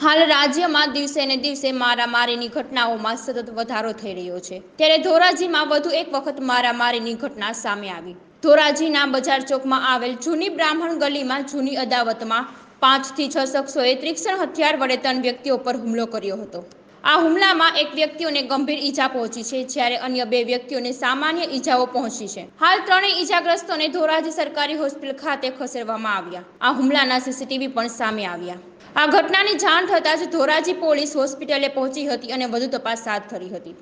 હાલ રાજ્યમાં દિવસે ને દિવસે મારામારીની ઘટનાઓમાં સતત વધારો થઈ રહ્યો છે. ત્યારે ધોરાજીમાં વધુ એક વખત મારામારીની ઘટના સામે આવી. ધોરાજીના બજાર ચોકમાં આવેલ જૂની બ્રાહ્મણ ગલીમાં જૂની અદાવતમાં પાંચથી છ શખ્સોએ ત્રિક્ષણ હથિયાર વડે ત્રણ વ્યક્તિઓ પર હુમલો કર્યો હતો. આ હુમલામાં એક વ્યક્તિઓને ગંભીર ઈજા પહોંચી છે, જ્યારે અન્ય બે વ્યક્તિઓને સામાન્ય ઈજાઓ પહોંચી છે. હાલ ત્રણેય ઈજાગ્રસ્તોને ધોરાજી સરકારી હોસ્પિટલ ખાતે ખસેડવામાં આવ્યા. આ હુમલાના સીસીટીવી પણ સામે આવ્યા. આ ઘટનાની જાણ થતાં જ ધોરાજી પોલીસ હોસ્પિટલે પહોંચી હતી અને વધુ તપાસ હાથ ધરી હતી.